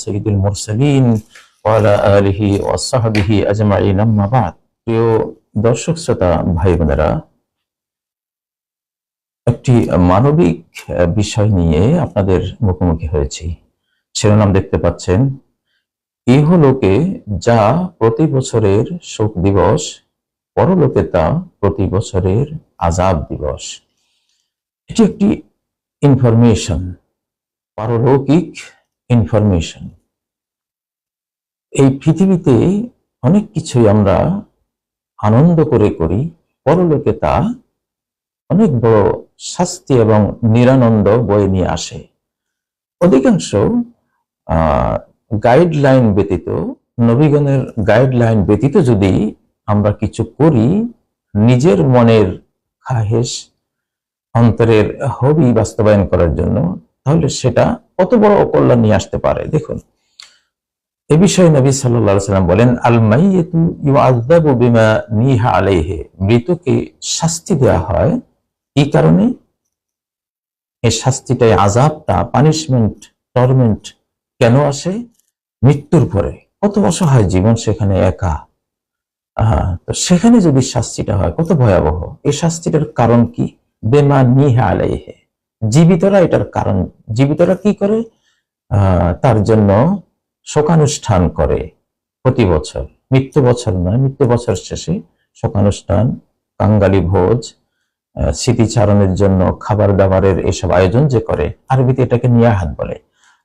সাইয়্যিদিল মুরসালিন ওয়া আলা আলিহি ওয়া সাহবিহি আজমাইন। আম্মা বাদ। প্রিয় দর্শক, শ্রোতা ভাই বোনেরা একটি মানবিক বিষয় নিয়ে আপনাদের মুখোমুখি হয়েছি। শিরোনাম দেখতে পাচ্ছেন, ইহলোকে যা প্রতি বছরের শোক দিবস, পরলোকে তা প্রতি বছরের আজাব দিবস। এটি একটি ইনফরমেশন পারলৌকিক ইনফরমেশন এই পৃথিবীতে অনেক কিছুই আমরা আনন্দ করে করি, পরলোকে তা অনেক বড় শাস্তি এবং নিরানন্দ বয়ে নিয়ে আসে। অধিকাংশ গাইডলাইন ব্যতীত, নবীগণের গাইডলাইন ব্যতীত যদি আমরা কিছু করি, নিজের মনের খাহেশ অন্তরের হবি বাস্তবায়ন করার জন্য, তাহলে সেটা কত বড় অকল্যাণ নিয়ে আসতে পারে? দেখুন, এ বিষয়ে নবী সাল্লাল্লাহু সাল্লাম বলেন, আল মাইয়াতু ইউআযাবু বিমা নিহা আলাইহি মৃতকে শাস্তি দেয়া হয় এই কারণে? এই শাস্তিটাই আজাবটা পানিশমেন্ট টর্মেন্ট কেন আসে? মৃত্যুর পরে। কত অসহায় জীবন সেখানে একা। তো সেখানে যদি শাস্তিটা হয়, কত ভয়াবহ। এই শাস্তিটার কারণ কি? বেমা নিহা আলাইহে। জীবিতরা এটার কারণ, জীবিতরা কি করে? তার জন্য শোকানুষ্ঠান করে প্রতি বছর। মৃত্যু বছর নয়, মৃত্যু বছর শেষে শোকানুষ্ঠান, কাঙ্গালি ভোজ স্মৃতিচারণের জন্য খাবার দাবারের এসব আয়োজন যে করে, আরবিতে এটাকে নিয়াহাত বলে।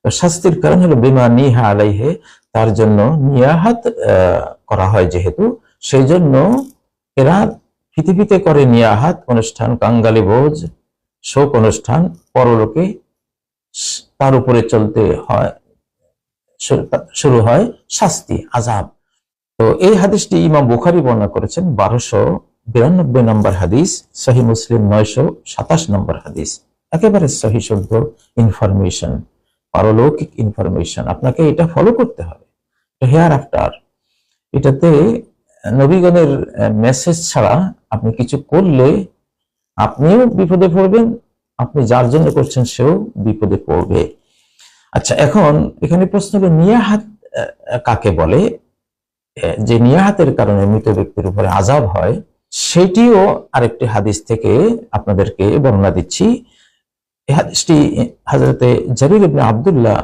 শাস্তির কারণ হলো বেমা নিহা আলাইহে, তার জন্য নিয়াহাত করা হয় যেহেতু সেই জন্য এরা পৃথিবীতে করে নিয়াহাত অনুষ্ঠান, কাঙ্গালি ভোজ, শোক অনুষ্ঠান, পরলোকে তার উপরে চলতে হয়, শুরু হয় শাস্তি আজাব তো এই হাদিসটি ইমাম বুখারি বর্ণনা করেছেন, বারোশো বিরানব্বই নম্বর হাদিস সহি মুসলিম নয়শো সাতাশ নম্বর হাদিস। একেবারে সহি শুদ্ধ ইনফরমেশন, পারলৌকিক ইনফরমেশন। আপনাকে এটা ফলো করতে হবে। হেয়ার আফটার এটাতে নবীগণের মেসেজ ছাড়া আপনি কিছু করলে আপনিও বিপদে পড়বেন, আপনি যার জন্য করছেন সেও বিপদে পড়বে। আচ্ছা এখন এখানে প্রশ্ন হলো নিয়াহাত কাকে বলে? যে নিয়াহাতের কারণে মৃত ব্যক্তির উপরে আজাব হয়, সেটিও আরেকটি হাদিস থেকে আপনাদেরকে বর্ণনা দিচ্ছি। এই হাদিসটি হাজরতে জারির ইবনে আব্দুল্লাহ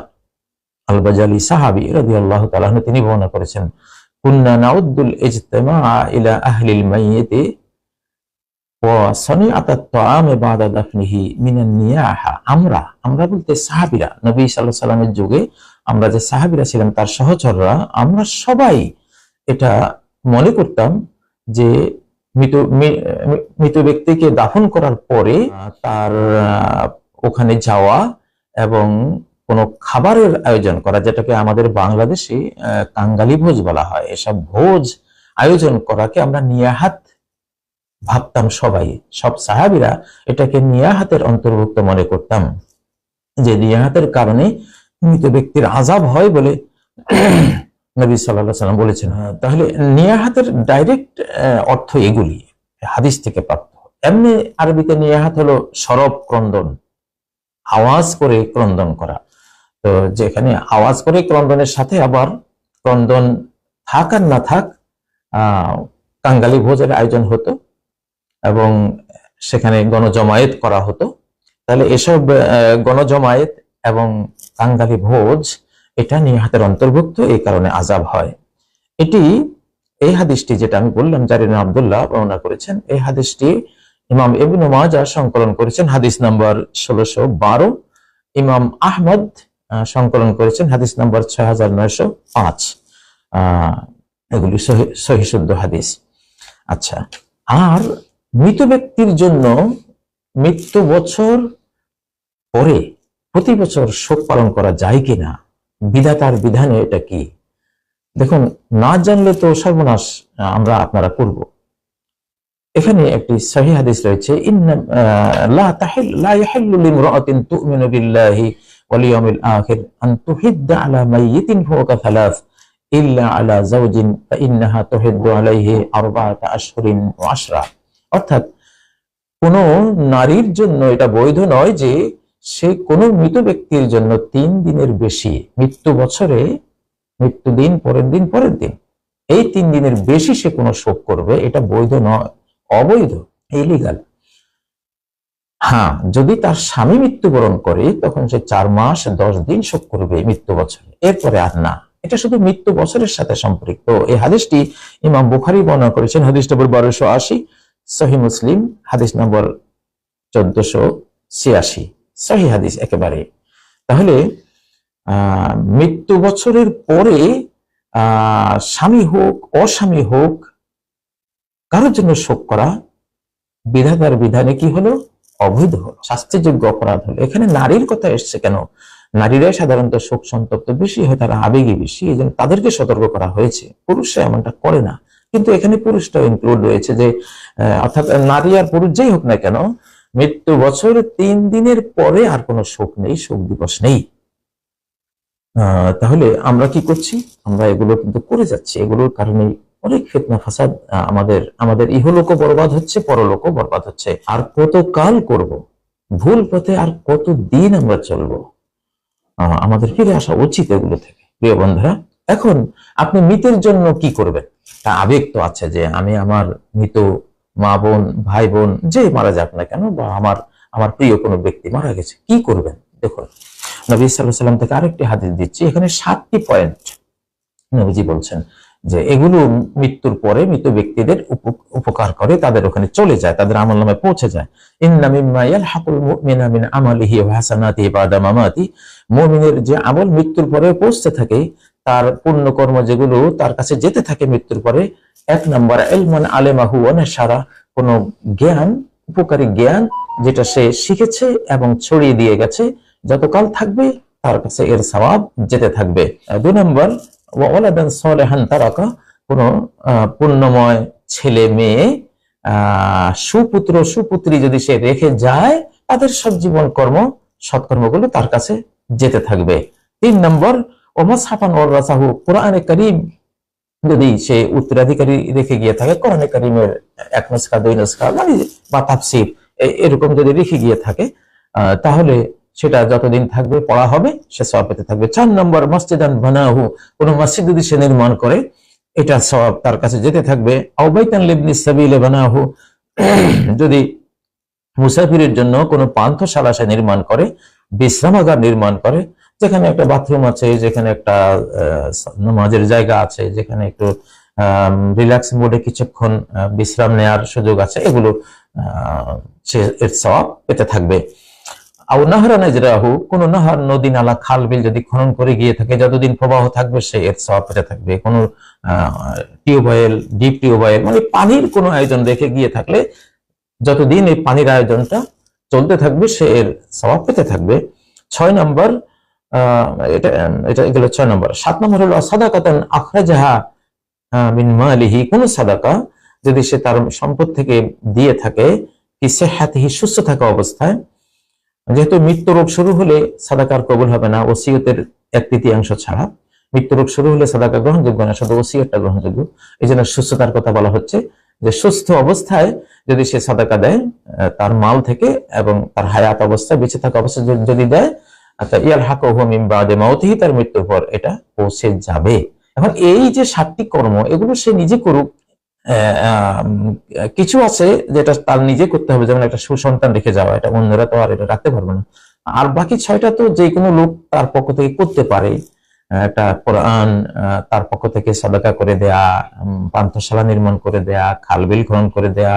আল বাজালি সাহাবি রাদিয়াল্লাহু তাআলা আনহু তিনি বর্ণনা করেছেন। আমরা আমরা বলতে সাহাবীরা নবী সাল্লাল্লাহু আলাইহি সাল্লামের যুগে আমরা যে সাহাবীরা ছিলাম তার সহচররা আমরা সবাই এটা মনে করতাম যে মৃত মৃত ব্যক্তিকে দাফন করার পরে তার আহ, ওখানে যাওয়া এবং কোনো খাবারের আয়োজন করা যেটাকে আমাদের বাংলাদেশে কাঙ্গালি ভোজ বলা হয়। এসব ভোজ আয়োজন করাকে আমরা নিয়াহাত ভাবতাম সবাই। সব সাহাবিরা এটাকে নিয়াহাতের অন্তর্ভুক্ত মনে করতাম। যে নিয়াহাতের কারণে মৃত ব্যক্তির আজাব হয় বলে নবী সাল্লাহ সাল্লাম বলেছেন। হ্যাঁ, তাহলে নিয়াহাতের ডাইরেক্ট অর্থ এগুলি হাদিস থেকে প্রাপ্ত। এমনি আরবিতে নিয়াহাত হলো সরব ক্রন্দন আওয়াজ করে ক্রন্দন করা। তো যেখানে আওয়াজ করে ক্রন্দনের সাথে আবার ক্রন্দন থাক আর না থাক কাঙ্গালি ভোজের আয়োজন হতো এবং সেখানে গণজমায়েত করা হতো। তাহলে এসব গণজমায়েত এবং কাঙ্গালি ভোজ এটা নিহাতের অন্তর্ভুক্ত এই কারণে আজাব হয়। এটি এই হাদিসটি যেটা আমি বললাম জারিন আবদুল্লাহ বর্ণনা করেছেন এই হাদিসটি ইমাম ইবনু মাজা সংকলন করেছেন হাদিস নাম্বার ষোলোশো বারো ইমাম আহমদ আহ, সংকলন করেছেন হাদিস নাম্বার ছয় হাজার নয়শো পাঁচ। এগুলি হাদিস। আচ্ছা আর মৃত ব্যক্তির জন্য মৃত্যু বছর পরে প্রতি বছর শোক পালন করা যায় কিনা? বিধাতার বিধানে এটা কি? দেখুন না জানলে তো সর্বনাশ আমরা আপনারা করব। এখানে একটি সহি হাদিস রয়েছে আহ, লা তাহিল লা ইয়াহিল্লু লিমরাআতিন তু'মিনু বিল্লাহি ওয়াল ইয়াউমিল আখির আন আলা মাইয়িতিন ফাওকা ইল্লা আলা যাওজিন ফাইন্নাহা তুহিদ্দু আলাইহি আরবাআতা ওয়া আশরা অর্থাৎ কোনো নারীর জন্য এটা বৈধ নয় যে সে কোনো মৃত ব্যক্তির জন্য তিন দিনের বেশি মৃত্যু বছরে মৃত্যু দিন, পরের দিন পরের দিন। এই তিন দিনের বেশি সে কোনো শোক করবে, এটা বৈধ নয়, অবৈধ ইলিগাল হ্যাঁ যদি তার স্বামী মৃত্যুবরণ করে, তখন সে চার মাস, দশ দিন শোক করবে মৃত্যু বছরে এরপরে আর না। এটা শুধু মৃত্যু বছরের সাথে সম্পৃক্ত। এই হাদিসটি ইমাম বুখারি বর্ণনা করেছেন। হাদিস নম্বর বারোশো আশি, সহি মুসলিম। হাদিস নম্বর চোদ্দশো ছিয়াশি, সহি হাদিস একেবারে। তাহলে মৃত্যু বছরের পরে স্বামী হোক, অস্বামী হোক, কারোর জন্য শোক করা বিধাতার বিধানে কি হলো? অবৈধ শাস্তিযোগ্য অপরাধ হলো। এখানে নারীর কথা এসছে কেন? নারীরাই সাধারণত শোক সন্তপ্ত বেশি হয়, তারা আবেগী বেশি, এই জন্য তাদেরকে সতর্ক করা হয়েছে। পুরুষরা এমনটা করে না। কিন্তু এখানে পুরুষটাও ইনক্লুড রয়েছে যে অর্থাৎ নারী আর পুরুষ যেই হোক না কেন, মৃত্যু বছর তিন দিনের পরে আর কোনো শোক নেই, শোক দিবস নেই। তাহলে আমরা কি করছি? আমরা এগুলো কিন্তু করে যাচ্ছি। এগুলোর কারণে অনেক ফেতনা, ফাসাদ আমাদের আমাদের ইহলোকও বরবাদ হচ্ছে, পরলোকও বরবাদ হচ্ছে। আর কত কাল করব? ভুল পথে আর কত দিন আমরা চলবো? আমাদের ফিরে আসা উচিত এগুলো থেকে। প্রিয় বন্ধুরা, এখন আপনি মৃতের জন্য কি করবেন? তা আবেগ তো আছে যে আমি আমার মৃত মা বোন, ভাই বোন যে মারা যাক না কেন, বা আমার আমার প্রিয় কোনো ব্যক্তি মারা গেছে, কি করবেন? দেখুন, নবী সাল্লাহ সাল্লাম থেকে আরেকটি হাদিস দিচ্ছি। এখানে সাতটি পয়েন্ট নবীজি বলছেন। যে এগুলো মৃত্যুর পরে মৃত ব্যক্তিদের উপ- উপকার করে, তাদের ওখানে চলে যায়, তাদের আমল নামে পৌঁছে যায়। যে আমল মৃত্যুর পরে পৌঁছতে থাকে, তার পুণ্য কর্ম যেগুলো তার কাছে যেতে থাকে মৃত্যুর পরে, এক নম্বর এলমান আলেমাহু অনেসারা কোন জ্ঞান, উপকারী জ্ঞান যেটা সে শিখেছে এবং ছড়িয়ে দিয়ে গেছে, যতকাল থাকবে তার কাছে এর সওয়াব যেতে থাকবে। দুই নম্বর ওয়ালাদান সলেহান তারাকা, কোন পুণ্যময় ছেলে মেয়ে সুপুত্র, সুপুত্রী যদি সে রেখে যায়, তাদের সব জীবন কর্ম, সৎকর্মগুলো তার কাছে যেতে থাকবে। তিন নম্বর ওমাস হাফান ওর রাসাহু, কোরআনে করিম যদি সে উত্তরাধিকারী রেখে গিয়ে থাকে, কোরআনে করিমের এক নস্কা দুই নস্কা মানে বা তাফসির এরকম যদি রেখে গিয়ে থাকে তাহলে সেটা যতদিন থাকবে, পড়া হবে, সে সব পেতে থাকবে। চার নম্বর, মসজিদান বানাহু, কোন মসজিদ যদি সে নির্মাণ করে, এটা সব তার কাছে যেতে থাকবে। বানাহু, যদি মুসাফিরের জন্য কোনো পান্থশালা সে নির্মাণ করে, বিশ্রামাগার নির্মাণ করে, যেখানে একটা বাথরুম আছে, যেখানে একটা নামাজের জায়গা আছে, যেখানে একটু রিল্যাক্স মোডে কিছুক্ষণ বিশ্রাম নেওয়ার সুযোগ আছে, এগুলো সে এর সওয়াব পেতে থাকবে। আও নাহরা নাজরাহু, কোন নদী নালা খাল বিল যদি খনন করে গিয়ে থাকে, যতদিন প্রবাহ থাকবে সে এর টিউবওয়েল, ডিপ টিউবওয়েল মানে পানির কোনো আয়োজন রেখে গিয়ে থাকলে যতদিন এই পানির আয়োজনটা চলতে থাকবে, সে এর সওয়াব পেতে থাকবে। ছয় নম্বর এটা এটা ছয় নম্বর। সাত নম্বর হলো আখরাজাহা মিন কোন সাদাকা যদি সে তার সম্পদ থেকে দিয়ে থাকে, কি সেহাতিহি সুস্থ থাকা অবস্থায় যেহেতু মৃত্যু রোগ শুরু হলে সাদাকার কবুল হবে না, ওসিয়তের এক তৃতীয়াংশ ছাড়া। মৃত্যু রোগ শুরু হলে সাদাকা গ্রহণযোগ্য না, শুধু ওসিয়তটা গ্রহণযোগ্য। এই জন্য সুস্থতার কথা বলা হচ্ছে যে সুস্থ অবস্থায় যদি সে সাদাকা দেয় তার মাল থেকে এবং তার হায়াত অবস্থায় বেঁচে থাকা অবস্থায় যদি- দেয় আচ্ছা ইয়াল হাকহু মিন বাদে মাউতিহি, তার মৃত্যুর পর এটা পৌঁছে যাবে। এখন এই যে সাতটি কর্ম, এগুলো সে নিজে করুক কিছু আছে যেটা তার নিজে করতে হবে, যেমন একটা সুসন্তান রেখে যাওয়া, এটা অন্যরা তো আর এটা রাখতে পারবে না। আর বাকি ছয়টা তো যে কোনো লোক তার পক্ষ থেকে করতে পারে। একটা কোরআন তার পক্ষ থেকে সাদাকা করে দেয়া পান্থশালা নির্মাণ করে দেয়া খালবিল খনন করে দেয়া,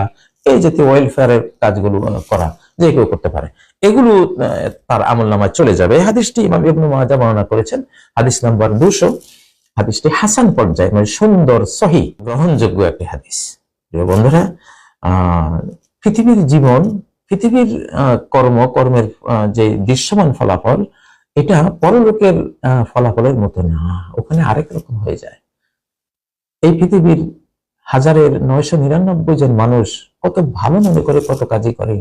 এই জাতীয় ওয়েলফেয়ারের কাজগুলো করা, যে কেউ করতে পারে। এগুলো তার আমল নামায় চলে যাবে। হাদিসটি ইমাম ইবনু মাজাহ বর্ণনা করেছেন। হাদিস নাম্বার দুশো। হাদিসটি হাসান পর্যায়ে মানে সুন্দর, সহি, গ্রহণযোগ্য একটি হাদিস। বন্ধুরা পৃথিবীর জীবন, পৃথিবীর কর্ম, কর্মের যে দৃশ্যমান ফলাফল, এটা পরলোকের ফলাফলের মতো না। ওখানে আরেক রকম হয়ে যায়। এই পৃথিবীর হাজারের নয়শো নিরানব্বই জন মানুষ কত ভালো মনে করে, কত কাজই করে,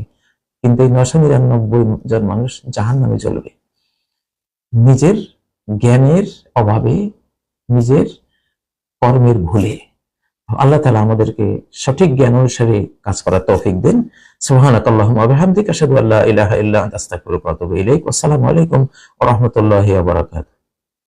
কিন্তু এই নয়শো নিরানব্বই জন মানুষ জাহান নামে চলবে। নিজের জ্ঞানের অভাবে নিজের কর্মের ভুলে। আল্লাহ তালা আমাদেরকে সঠিক জ্ঞান অনুসারে কাজ করার তৌফিক দিন। সুবহানাক আল্লাহুম্মা ওয়া বিহামদিকা, আশহাদু আল্লা ইলাহা আলাইকুম রাহমাতুল্লাহি